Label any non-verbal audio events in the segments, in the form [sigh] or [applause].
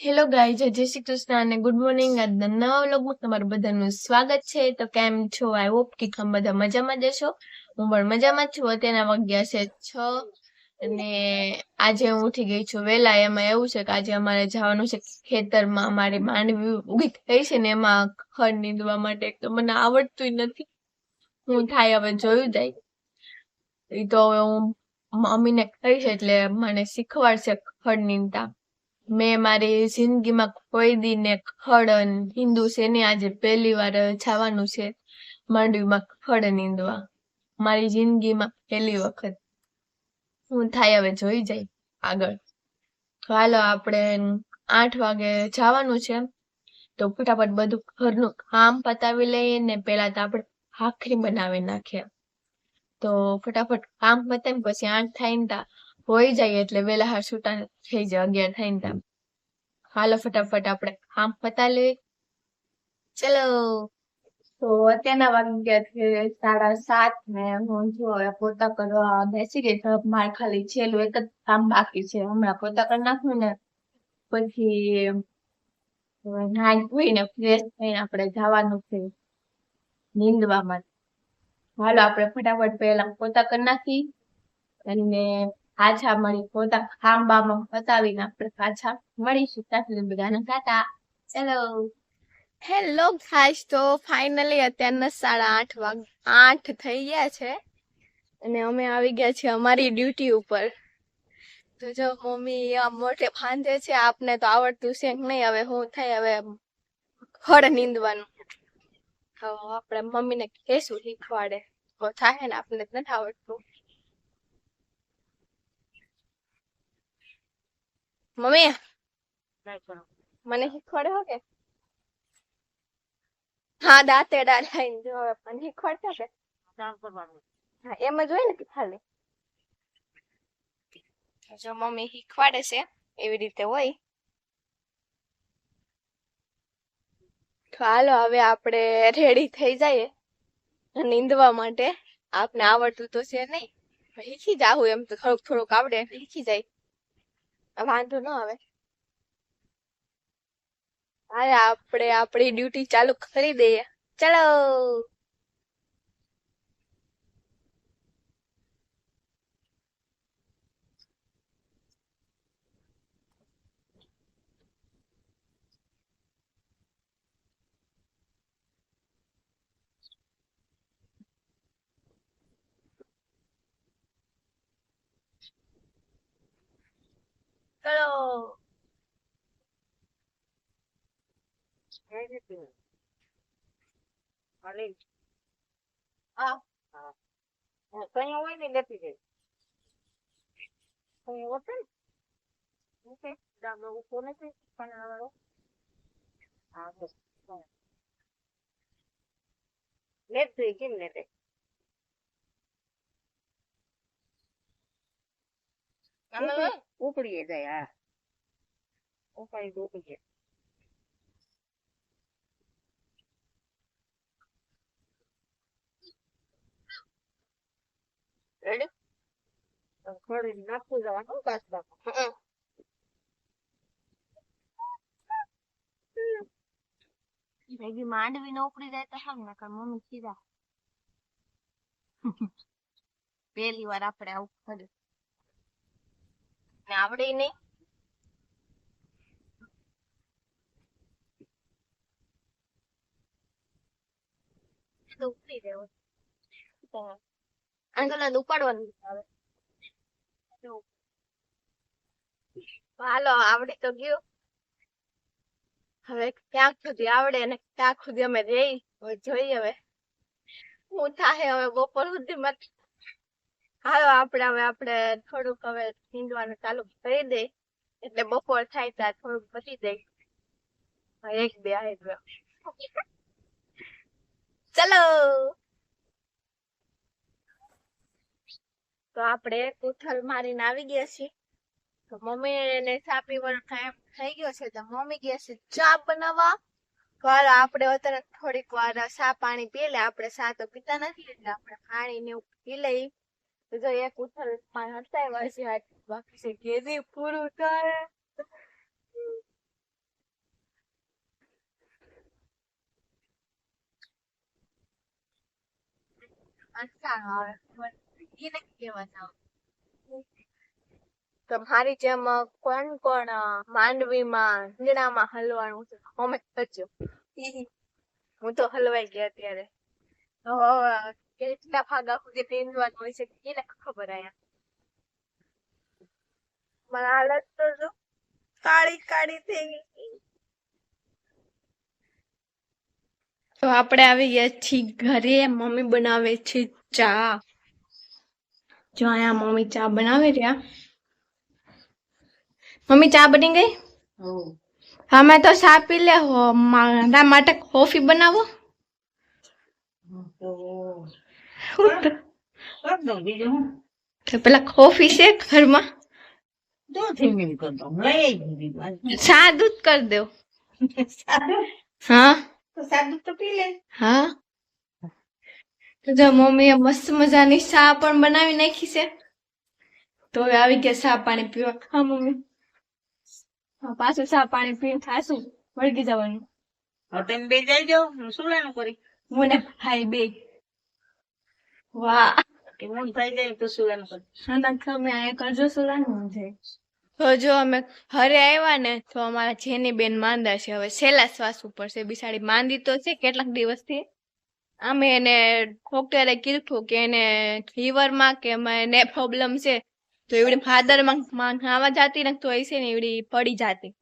Hello guys જય શ્રી કૃષ્ણ અને good morning આજના નવા વ્લોગમાં તમારું બધાનું સ્વાગત છે. તો કેમ છો? આઈ હોપ કે તમે બધા મજામાં જશો હું પણ મજામાં છું. અત્યારના વાગ્યા છે છ અને આજે હું ઉઠી ગઈ છું વહેલા. એમાં એવું છે કે આજે અમારે જવાનું છે ખેતરમાં. અમારી માંડવી ઉગી થઈ છે ને એમાં ખડ નીંદવા માટે. તો મને આવડતું નથી. હું થાય હવે જોયું જાય. એ તો હવે હું મમ્મીને કહીશ એટલે મને શીખવાડશે ખડ નીંદતા. મેં મારી જિંદગીમાં કોઈ દીને ખડન હિન્દુ છે ને આજે પહેલી વાર જવાનું છે માંડવીમાં ખડન હિંદવા મારી જિંદગીમાં પહેલી વખત. હું થાય હવે જોઈ જાય આગળ. હાલો આપણે આઠ વાગે જવાનું છે. તો ફટાફટ બધું ઘરનું કામ પતાવી લઈએ ને પેલા તો આપણે ભાખરી બનાવી નાખીએ. તો ફટાફટ કામ પતાવી પછી આઠ થાય ને હોઈ જાય એટલે વેલા હાર છૂટા થઈ જાય, અગિયાર થઈને ને હાલો ફટાફટ આપણે કામ પતા લઈએ ચલો. તો અત્યારના વાગ્યા સાડા સાત ને હું જો પોતા કરવા બેસી ગઈ મારે ખાલી છેલ્લું એક જ કામ બાકી છે. હમણાં પોતા કરી નાખું ને પછી નાઈ ધોઈને ફ્રેશ થઈને આપણે જવાનું છે નીંદવા માટે હાલો આપણે ફટાફટ પહેલા પોતા કરી નાખી અને પાછા મળી પોતા ખાંબામાં બતાવીને આપણે પાછા મળીશું. ત્યાં બધાને ટાટા. ચલો હેલો ગાઈસ તો ફાઇનલી અત્યારના સાડા આઠ વાગ, આઠ થઈ ગયા છે. અને અમે આવી ગયા છીએ અમારી ડ્યુટી ઉપર. તો જો મમ્મી આ મોટે ફાંદે છે, આપને તો આવડતું છે નહીં? હવે હું થાય હવે ખડ નીંદવાનું. હવે આપણે મમ્મીને કહેશું શીખવાડે. થાય ને, આપને નથી આવડતું. મમ્મી? મને શીખવાડે હો કે? હા દાંતે ડાળાઈને જો મને શીખવાડતા કે? હા એમ જ હોય ને કે ખાલી. જો મમ્મી શીખવાડે છે એવી રીતે હોય. તો હાલો હવે આપણે રેડી થઈ જઈએ નીંદવા માટે. આપને આવડતું તો છે નહીં. શીખી જાવું એમ તો થોડુંક થોડુંક આવડે શીખી જાય. વાંધો ન આવે. અરે આપણે આપણી ડ્યુટી ચાલુ કરી દઈએ. ચલો. કઈ હોય ને લેતી જાય કઈ ને ઓકે ડાબલો ઊભો નથી પણ વાળો હા લેત જોઈ કેમ લેતે ઉપડીએ જાય હા. ઉપાડી ઉપડીએ રેડી ખડી નાખતું જવાનું કાચબામાં. માંડવી ન ઉપડી જાય તો સારું નકર મમ્મી સીધા [laughs] પહેલી વાર આપણે આવું કર્યું ને આવડે નહીં. ઉપડી તો ગયું. હવે ક્યાંક સુધી આવડે અને ક્યાંક સુધી અમે રહી જોઈએ હવે. હું થાય હવે બપોર સુધીમાં હાલો, આપણે હવે આપણે થોડુંક હવે નીંદવાનું ચાલુ કરી દે. એટલે બપોર થાય ત્યાં થોડુંક પતી જાય એક, બે આવી ગયો ચલો. તો આપણે કુથલ મારીને આવી ગયા છીએ. તો મમ્મી ને સાપી પીવાનો ટાઈમ થઈ ગયો છે, તો મમ્મી ગયા છે, ચા બનાવવા? તો આપણે અત્યારે થોડીક વાર સા પાણી પી લે. આપણે સા તો પીતા નથી, એટલે આપણે પાણી ને એવું પી લઈ જો એક ઉથલ પાન હટાય વાસી હાટ બાકી છે કેદી પૂરું કરે? તમારી જેમ કોણ કોણ માંડવીમાં રીંગણામાં હલવાનું છે? અમે હચ્યો [laughs] હું તો હલવાઈ ગયા અત્યારે. કેટલા ભાગા સુધી નીંદવાનું હોય છે એને ખબર આયા મારા હાલત તો જો કાળી કાળી થઈ ગઈ તો આપણે આવી ગયા છીએ ઘરે. મમ્મી બનાવે છે ચા. જો અહીંયા મમ્મી ચા બનાવી રહ્યા. મમ્મી ચા બની ગઈ? અમે તો ચા પી લે. મારા માટે કોફી બનાવો. પેલા કોફી છે ઘરમાં? ચા દૂધ કરી દો. હા. હા. તો મમ્મીએ મસ્ત મજાની ચા પણ બનાવી નાખી છે. તો હવે આવી ગયા ચા પાણી પીવા. હા મમ્મી. પાછું ચા પાણી પીને ખાશું. વળગી જવાનું. તમે બે જઈ જાઓ. હું શું લેવાનું કરી? મને ભાઈ બે. વાહ. કે મન થઈ જાય તો શું લેવાનું કરી આના તમે આ કરજો સુલાનું છે તો જો અમે હરે આવ્યા ને તો અમારા જેની બેન માંદા છે હવે છેલ્લા શ્વાસ ઉપર છે બિસાડી માંદી તો છે કેટલાક દિવસથી. અમે એને ડોક્ટરે કીધું કે એને ફીવરમાં કે એમાં એને પ્રોબ્લેમ છે તો એવડી ફાધરમાં ખાવા જાતી ને તો એ છે ને એવડી પડી જાતી.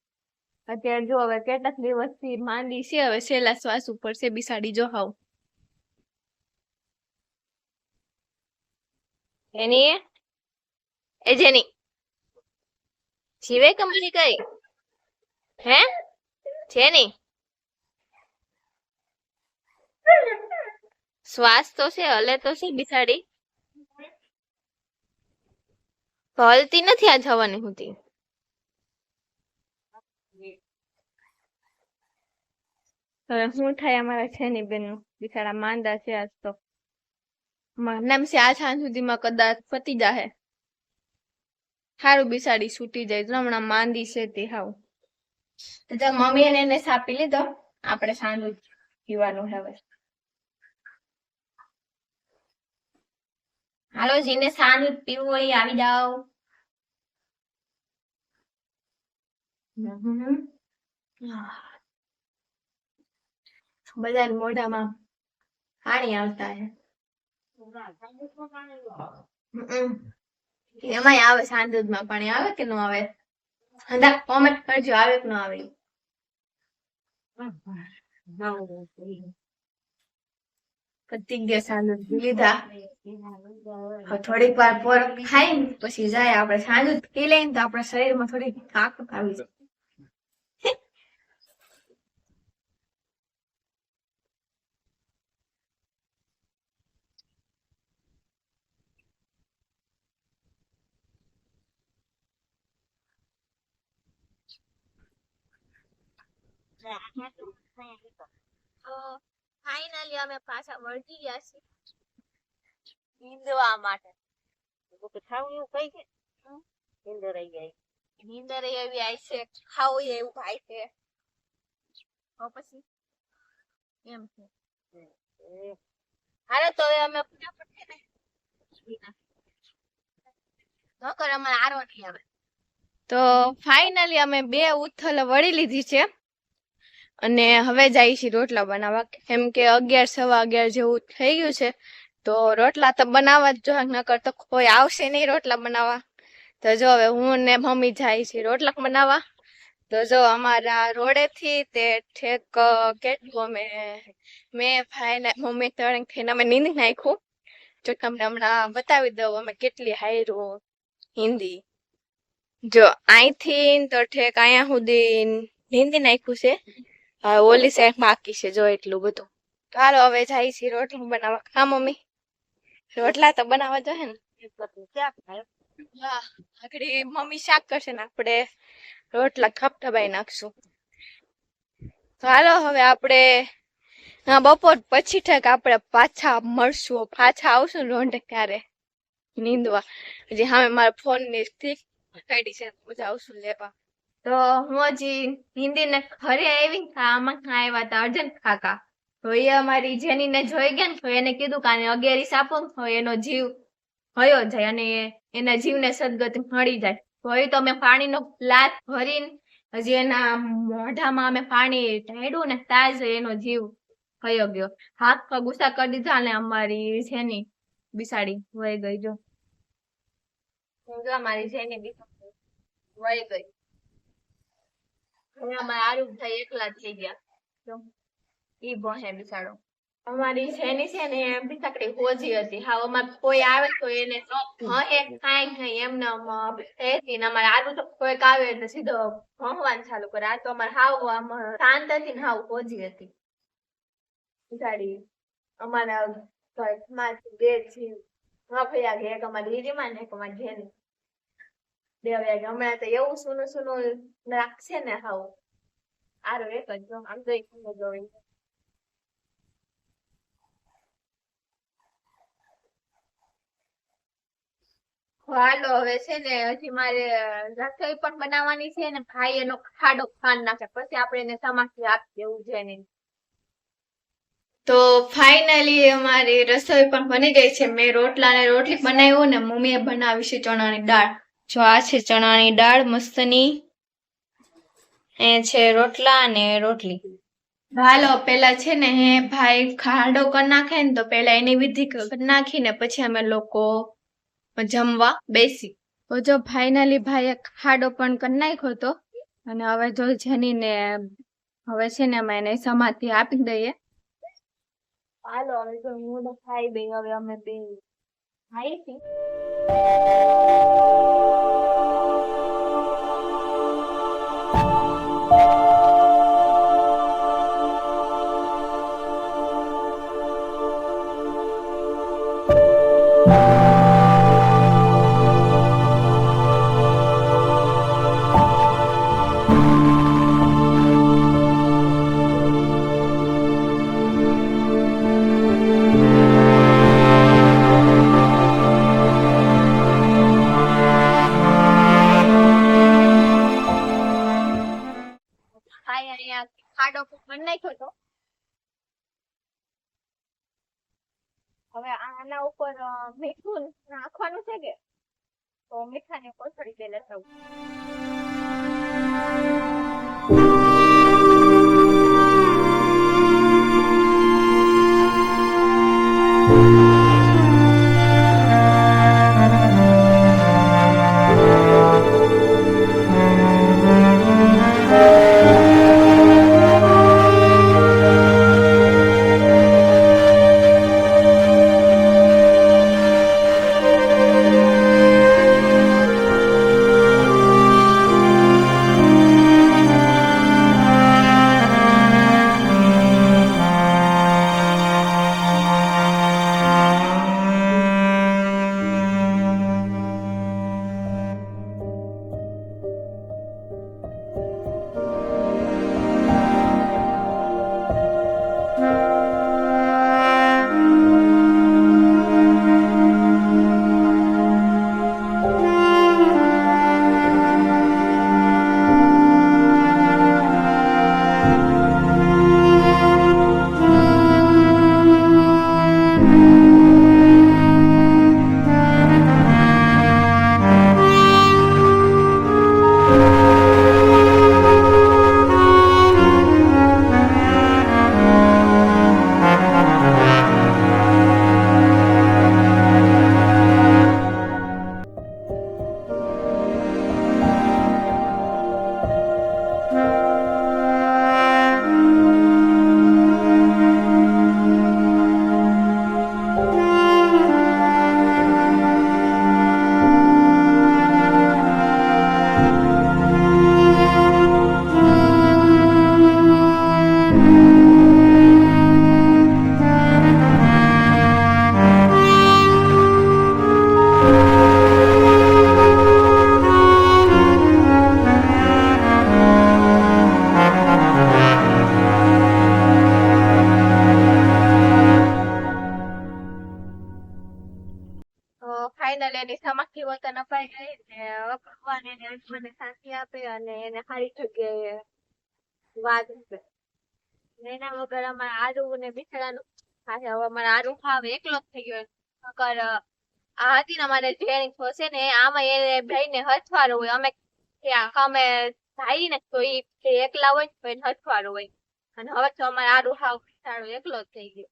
અત્યારે જો હવે કેટલાક દિવસથી માંદી છે હવે છેલ્લા શ્વાસ ઉપર છે બિસાડી જો હાવ. એની એ જેની. જીવે કે કઈ? હે? જેની? શ્વાસ તો છે, હલે તો છે, બિસાડી. હલતી નથી આ જવાની હોતી હવે શું થાય અમારા છે ની બેન બિસાડા માંદા છે આજ તો. નામ છે આ સાંજ સુધીમાં કદાચ પતી જાહે. સારું બિસાડી છૂટી જાય હમણાં માંદી છે તે હાવ. તો મમ્મી એને એને સાપી લીધો. આપણે સાંજુ પીવાનું હવે. હાલો, જેને સાંજુ પીવું હોય આવી જાઓ. બધા મોઢામાં પાણી આવતા હે. હમ. આવે આવે સાંજમાં પાણી આવે કે ન આવે? હંદા કોમેન્ટ કરજો, આવે કે ન આવે? પતી ગયા સાંજ લીધા. થોડીક વાર પર ખાઈ પછી જાય આપણે સાંજ પી લઈને તો આપણા શરીરમાં થોડી તાકાત આવી જાય. ફાઇનલી અમે પાછા વળગી ગયા છીએ. નીંદવા માટે. ખાવું એવું કઈ છે? નીંદર આવી ગઈ નીંદર એવી આવી છે. ખાવું એવું ભાઈ છે. તો પછી? એમ છે. હાલો તો હવે અમે ફટાફટ છે ને. નકર અમારે આરો નહીં આવે. તો ફાઇનલી અમે બે ઉથલ વળી લીધી છે. અને હવે જાય છે રોટલા બનાવવા. કેમ કે અગિયાર, સવા અગિયાર જેવું થઈ ગયું છે. તો રોટલા તો બનાવવા જ જોઈએ ન તો કોઈ આવશે નહીં રોટલા બનાવવા. તો જો હવે હું ને મમ્મી જાય છે રોટલા બનાવવા. તો જો અમારા રોડેથી તે ઠેક કેટલું અમે, મેં, ભાઈ ને મમ્મી ત્રણ થઈને અમે નીંદ નાખ્યું. જો તમને હમણાં બતાવી દઉં અમે કેટલી હાયરું હિન્દી. જો અહીંથી તો ઠેક અહીંયા સુધી નીંદી નાખ્યું છે. ઓલી સાઈડ બાકી છે, જો એટલું બધું. ચાલો હવે જાય છે રોટલા બનાવવા. હા, મમ્મી. રોટલા તો બનાવવા જોઈએ ને. મમ્મી શાક કરશે ને, આપણે રોટલા ખપઠબાઈ નાખશું. તો હવે આપણે, હા, બપોર પછી ઠેક આપણે પાછા મળશું. પાછા આવશું રોંઢે ક્યારે? નીંદવા. હજી હા મારા ફોનની સ્ટીક કાઢી છે મજા આવશું લેવા. તો હું હજી ને ઘરે આવી આમાં આવ્યા હતા, અર્જન કાકા. તો એ અમારી જેનીને જોઈ ગયા ને એને કીધું કે આને અગિયારીસ આપો એનો જીવ હયો જાય અને એના જીવને સદગત મળી જાય. તો એ તો અમે પાણીનો લાત ભરીને હજી એના મોઢામાં અમે પાણી ઢાળ્યું ને તાજ એનો જીવ હયો ગયો. હાથ ગુસ્સા કરી દીધા અને અમારી જેની બિસાડી વહી ગઈ જો અમારી જેની બિસાડી વહી ગઈ. અમારા આવે તો એને અમારે તો કોઈક ચાલુ કરે. આ તો અમારે હાવ આમ શાંત હતી ને હાવ હતી. બિચારી, અમારા ઘરમાંથી બે જીવ હા એક અમારી રીરીમાં ને એક અમારી જેની હમણાં તો એવું સુનું સુનું રાખશે ને હાવ આરો એક જ હાલો હવે છે ને હજી મારે રસોઈ પણ બનાવવાની છે ને ભાઈ એનો ખાડો ખાન નાખે પછી આપણે એને સમાથી આપી દેવું છે ને તો ફાઇનલી અમારી રસોઈ પણ બની ગઈ છે મેં રોટલા ને રોટલી બનાવ્યું ને મમ્મીએ બનાવી છે ચણાની દાળ જો આ છે ચણાની દાળ મસ્તની. એ છે રોટલા અને રોટલી. હાલો, પેલા છે ને હે ભાઈ ખાડો કરી નાખે ને તો પેલા એની વિધિ નાખીને પછી અમે લોકો જમવા બેસી. તો જો ફાઇનલી ભાઈએ ખાડો પણ કરી નાખ્યો તો, અને હવે જો જેનીને હવે છે ને અમે એને સમાધિ આપી દઈએ. હાલો, હવે તો હું ખાઈ દઈ હવે અમે બે ભાઈ તો આત્માને શાંતિ આપે અને એને સારી જગ્યાએ વાત આપે. એના વગર અમારે આરું ને બિછડાનું હવે અમારે આરું હાવ એકલો થઈ ગયો નકર આ હતી ને અમારે જેની છે ને, આમાં એને ભાઈ ને હથવારો હોય. અમે અમે જાય ને તો એ એકલા હોય તો એને હથવારો હોય. અને હવે તો અમારે આરું હાવ બિચારો એકલો જ થઈ ગયો.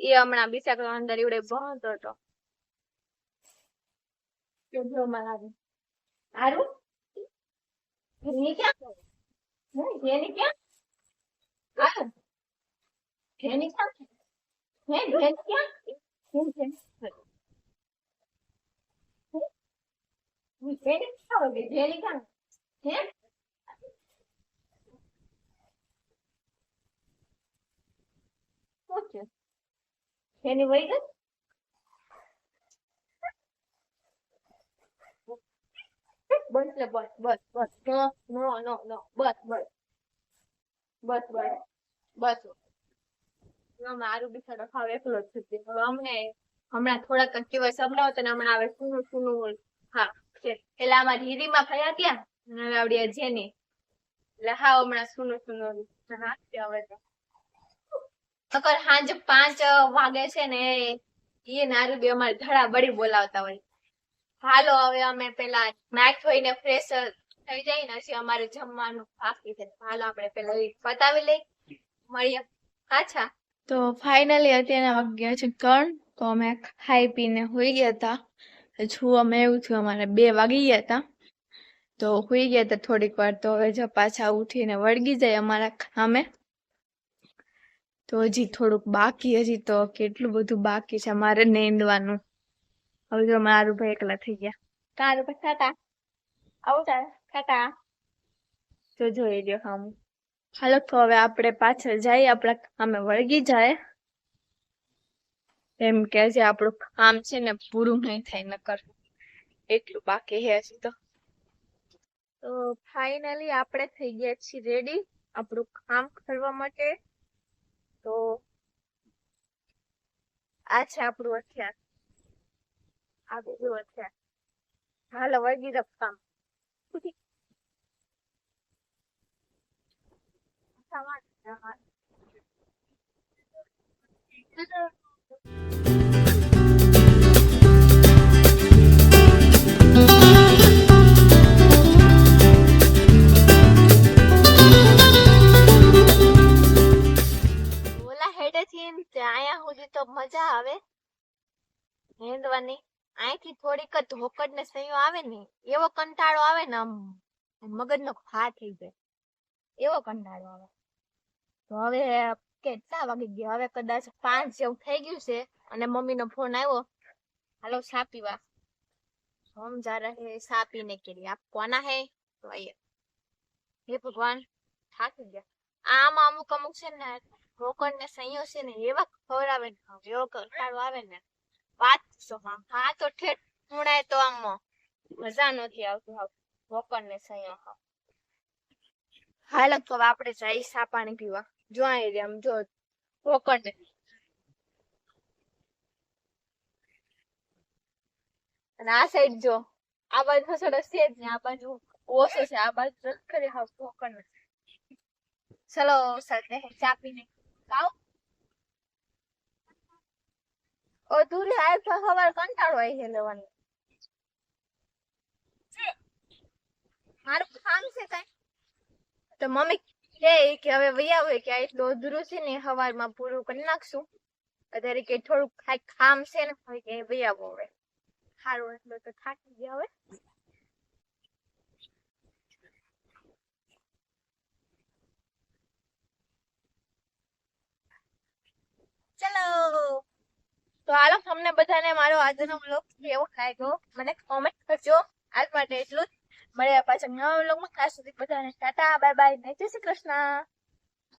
એ હમણાં બિચારો અંદર એવડે ભણતો હતો. કે જો અમારે આરુ જેની ક્યાં હે જેની ક્યાં? આરુ જેની ક્યાં હે જેની ક્યાં? જેની ક્યાં? જેની ક્યાં હોય? જેની ક્યાં? હે? છે વહી ગઈ? બસ લે બસ બસ બસ. નો નો નો નો. બસ બસ. બસ બસ. બસ. મારું બી થોડો ખાવ એકલો જ અમને હમણાં થોડાક દિવસ હમણાં તો હમણાં આવે સુનું સુનું. હા પેલા અમારી હીરીમાં ફર્યા ત્યાં અને આવડી આ જેની એટલે હા, હમણાં સુનું સુનું. હા હવે તો. નકર સાંજ પાંચ વાગે છે ને એ નારું બી અમારે ધડા બળી બોલાવતા હોય. હાલો, હવે અમે પેલા નાખ ધોઈને ફ્રેશ થઈ જાય ને, પછી અમારે જમવાનું બાકી છે. હાલો, આપણે પેલા પતાવી લઈ મળીએ. પાછા. તો ફાઇનલી અત્યારના વાગ્યા છે ત્રણ, તો અમે ખાઈ પીને હોઈ ગયા હતા. છું અમે એવું થયું, અમારે બે વાગી ગયા હતા. તો હોઈ ગયા હતા થોડીક વાર, તો હવે જો પાછા ઉઠીને વળગી જાય અમારા ખામે. તો હજી થોડુંક બાકી, હજી તો કેટલું બધું બાકી છે અમારે નેંદવાનું. હવે જો મારું ભાઈ એકલા થઈ ગયા. તારું ભાઈ ખાતા આવું તારે? ખાતા તો જોઈ લ્યો હા હાલો તો હવે આપણે પાછળ જઈએ આપણા અમે વળગી જાય. એમ કે છે આપણું કામ છે ને પૂરું નહીં થાય નકર. એટલું બાકી છે હજી તો. તો ફાઇનલી આપણે થઈ ગયા છીએ રેડી આપણું કામ કરવા માટે. તો આ છે આપણું હથિયાર આ બીજું હથિયાર હાલો વળગી જાવ કામ. ઓલા આયા સુધી તો મજા આવે. હેંદવાની અહીંથી થોડીક જ હોકડ ને સંયો આવે ને, એવો કંટાળો આવે ને આમ મગજનો ફા થઈ જાય. એવો કંટાળો આવે. તો હવે કેટલા વાગી ગયા? હવે કદાચ પાંચ જેવું થઈ ગયું છે અને મમ્મીનો ફોન આવ્યો. હાલો સા પીવા. હમ જા રહે સા પીને કે આપ કોના હે? તો આઈએ હે ભગવાન, થાકી ગયા. આમ અમુક અમુક છે ને રોકડ ને સંયો છે ને, એવા ખવડાવે ને, એવો કંટાળો આવે ને. વાત હા. હા, તો ઠેઠ ખૂણાય તો આમ. મજા નથી આવતી રોકડ ને સંયમ હાલ, તો આપણે જઈ સા પાણી પીવા. જો અહીં રે જો. વોકર ને અને આ સાઈડ જો. આ બાજુ ફસડ છે જ ને, આ બાજુ ઓછો છે. આ બાજુ ખરી હાવ વોકર ને ચલો સાથે ચા પીને ખાઓ. અધૂરી તો સવાર કંટાળો આવી છે લેવાનું. મારું કામ છે કઈ. તો મમ્મી કે કે હવે વૈયા હોય કે એટલું અધૂરું છે ને સવારમાં પૂરું કરી નાખશું. અત્યારે કે થોડુંક કાંઈક કામ છે ને હોય કે વૈયા હવે. સારું એટલે તો થાકી ગયા હવે. ચલો. તો હાલો, તમને બધાને મારો આજનો બ્લોગ કેવો લાગ્યો? મને કોમેન્ટ કરજો. આજ માટે એટલું જ. મળ્યા પાછા નવા બ્લોગમાં ખાસ સુધી બધાને ટાટા બાય બાય જય શ્રી કૃષ્ણ.